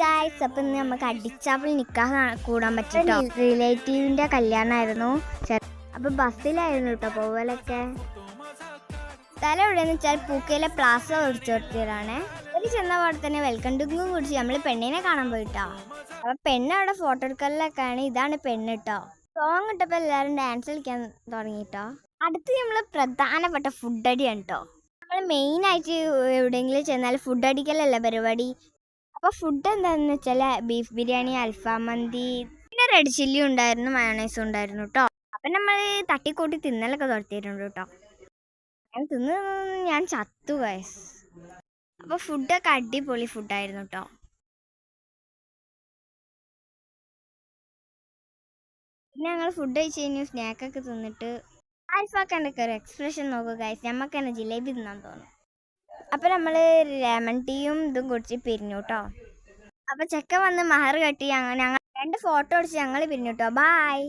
Guys അപ്പം ഇന്ന് നമുക്ക് അടിച്ചാപ്പിൽ നിൽക്കാൻ കൂടാൻ പറ്റിട്ടോ? റിലേറ്റീവിന്റെ കല്യാണമായിരുന്നു അപ്പൊ ബസ്സിലായിരുന്നു കേട്ടോ പോവലൊക്കെ. സ്ഥലം എവിടെയെന്ന് വെച്ചാൽ പൂക്കയിലെ പ്ലാസ ഒഴിച്ചു കൊടുത്തതാണ് ഒരു ചെന്ന പാടെ തന്നെ വെൽക്കം ഡ്രിങ്കും കുടിച്ച് നമ്മൾ പെണ്ണിനെ കാണാൻ പോയിട്ടോ? അപ്പൊ പെണ്ണ് അവിടെ ഫോട്ടോ എടുക്കലിലൊക്കെയാണ്. ഇതാണ് പെണ്ണ് കേട്ടോ സോങ് ഇട്ടപ്പോൾ എല്ലാവരും ഡാൻസ് കളിക്കാൻ തുടങ്ങിട്ടോ? അടുത്ത് നമ്മൾ പ്രധാനപ്പെട്ട ഫുഡ് അടിയാണ് കേട്ടോ നമ്മൾ മെയിൻ ആയിട്ട് എവിടെയെങ്കിലും ചെന്നാൽ ഫുഡ് അടിക്കലല്ല പരിപാടി. അപ്പൊ ഫുഡ് എന്താണെന്ന് വെച്ചാൽ ബീഫ് ബിരിയാണി അൽഫാം മന്തി പിന്നെ റെഡ് ചില്ലി ഉണ്ടായിരുന്നു മയോണൈസും ഉണ്ടായിരുന്നു കേട്ടോ അപ്പൊ നമ്മൾ തട്ടിക്കൂട്ടി തിന്നലൊക്കെ തുടത്തിയിട്ടുണ്ട് കേട്ടോ ഞാൻ തിന്ന് ഞാൻ ചത്തു വയസ് അപ്പൊ ഫുഡൊക്കെ അടിപൊളി ഫുഡായിരുന്നു കേട്ടോ പിന്നെ ഞങ്ങൾ ഫുഡ് കഴിച്ച് കഴിഞ്ഞു സ്നാക്കൊക്കെ തിന്നിട്ട് ആൽഫാക്കാന്റെ ഒരു എക്സ്പ്രഷൻ നോക്കുക ഗൈസ് നമുക്ക് തന്നെ ജിലേബി തിന്നാൻ തോന്നും അപ്പൊ നമ്മൾ ലെമൺ ടീയും ഇതും കുടിച്ച് പിരിഞ്ഞു കേട്ടോ അപ്പൊ ചെക്കൻ വന്ന് മഹർ കെട്ടി ഞങ്ങൾ ഞങ്ങൾ രണ്ട് ഫോട്ടോ അടിച്ച് ഞങ്ങൾ പിരിഞ്ഞു കേട്ടോ ബായ്